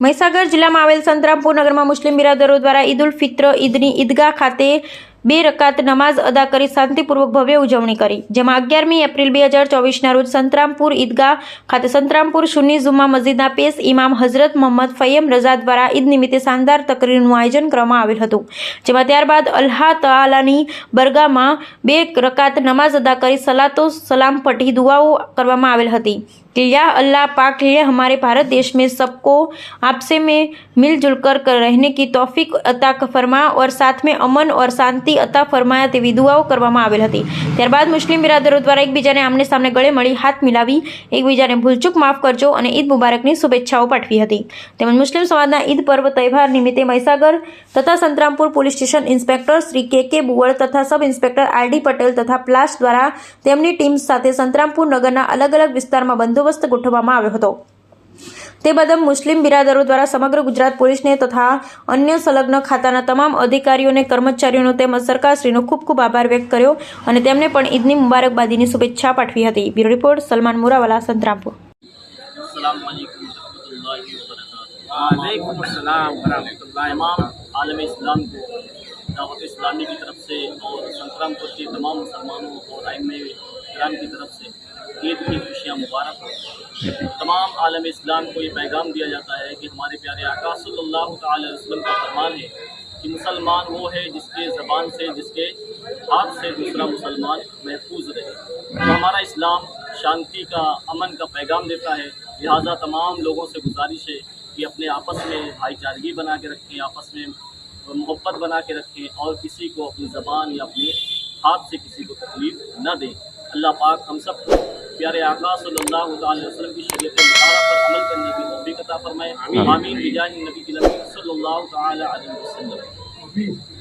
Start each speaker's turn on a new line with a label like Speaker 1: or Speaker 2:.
Speaker 1: મહીસાગર જિલ્લામાં આવેલ સંતરામપુર નગરમાં મુસ્લિમ બિરાદરો દ્વારા ઈદ ઉલ ફિત્ર, ઈદની ઈદગાહ ખાતે બે રકાત નમાઝ અદા કરી શાંતિપૂર્વક ભવ્ય ઉજવણી કરી, જેમાં અગિયારમી એપ્રિલ બે હજાર ચોવીસના રોજ સંતરામપુર ઈદગાહ ખાતે સંતરામપુર સુન્ની જુમ્મા મસ્જિદના પેશ ઇમામ હઝરત મોહમ્મદ ફૈયમ રઝા દ્વારા ઈદ નિમિત્તે શાનદાર તકરીરનું આયોજન કરવામાં આવેલ હતું, જેમાં ત્યારબાદ અલ્લાહ તઆલાની બરગામાં બે રકાત નમાઝ અદા કરી સલાતો સલામ પઠી દુઆઓ કરવામાં આવેલ હતી. कि या अल्लाह पाक ये हमारे भारत देश में सबको आपसे में मिलजुल कर रहने की તોફિક અતા ફરમા ઓર સાથ મેં અમન ઓર શાંતિ અતા ફરમાયા તેવી દુઆઓ કરવામાં આવેલ હતી ત્યારબાદ મુસ્લિમ બિરાદરો દ્વારા એકબીજાને આમને સામને ગળે મળી હાથ મિલાવી એકબીજાને ભૂલચૂક માફ કરજો અને ઈદ મુબારકની શુભેચ્છાઓ પાઠવી હતી. તેમજ મુસ્લિમ સમાજના ઈદ પર્વ તહેવાર નિમિત્તે મહીસાગર તથા Santrampur police station inspector Shri K K Buval તથા sub inspector R D Patel તથા પ્લાસ દ્વારા તેમની ટીમ સાથે સંતરામપુર નગરના અલગ અલગ વિસ્તારમાં બંદોબસ્ત ગોઠવવામાં આવ્યો હતો તે બદલ મુસ્લિમ બિરાદરો દ્વારા સમગ્ર ગુજરાત પોલીસને તથા અન્ય સંલગ્ન ખાતાના તમામ અધિકારીઓને કર્મચારીઓનો તેમજ સરકારશ્રીનો ખૂબ ખૂબ આભાર વ્યક્ત કર્યો અને તેમને પણ ઈદની મુબારકબાદીની શુભેચ્છા પાઠવી હતી બ્યુરો રિપોર્ટ સલમાન મુરાવાલા સંતરામપુર
Speaker 2: अस्सलाम वालेकुम रहमतुल्लाहि व बरकातहू
Speaker 3: वालेकुम अस्सलाम वरहमतुल्लाहि
Speaker 2: तमाम आलम इस्लाम को दावत इस्लामी की तरफ से और संक्रामपुर के तमाम मुसलमानों और आइम कराम की तरफ से عید کی خوشیاں مبارک ہوں۔ تمام عالم اسلام کو یہ پیغام دیا جاتا ہے کہ ہمارے پیارے آقا صلی اللہ تعالی وسلم کا فرمان ہے کہ مسلمان وہ ہے جس کے زبان سے، جس کے ہاتھ سے دوسرا مسلمان محفوظ رہے۔ تو ہمارا اسلام شانتی کا، امن کا پیغام دیتا ہے۔ لہٰذا تمام لوگوں سے گزارش ہے کہ اپنے آپس میں بھائی چارگی بنا کے رکھیں، آپس میں محبت بنا کے رکھیں اور کسی کو اپنی زبان یا اپنے ہاتھ سے کسی کو تکلیف نہ دیں۔ اللہ پاک ہم سب کو प्यारे आका सल्लल्लाहु अलैहि वसल्लम की शरीयत मुतारा पर अमल करने की तौफीक अता फरमाए आमीन बिजाह नबी की नबी सल्लल्लाहु ताला अलैहि वसल्लम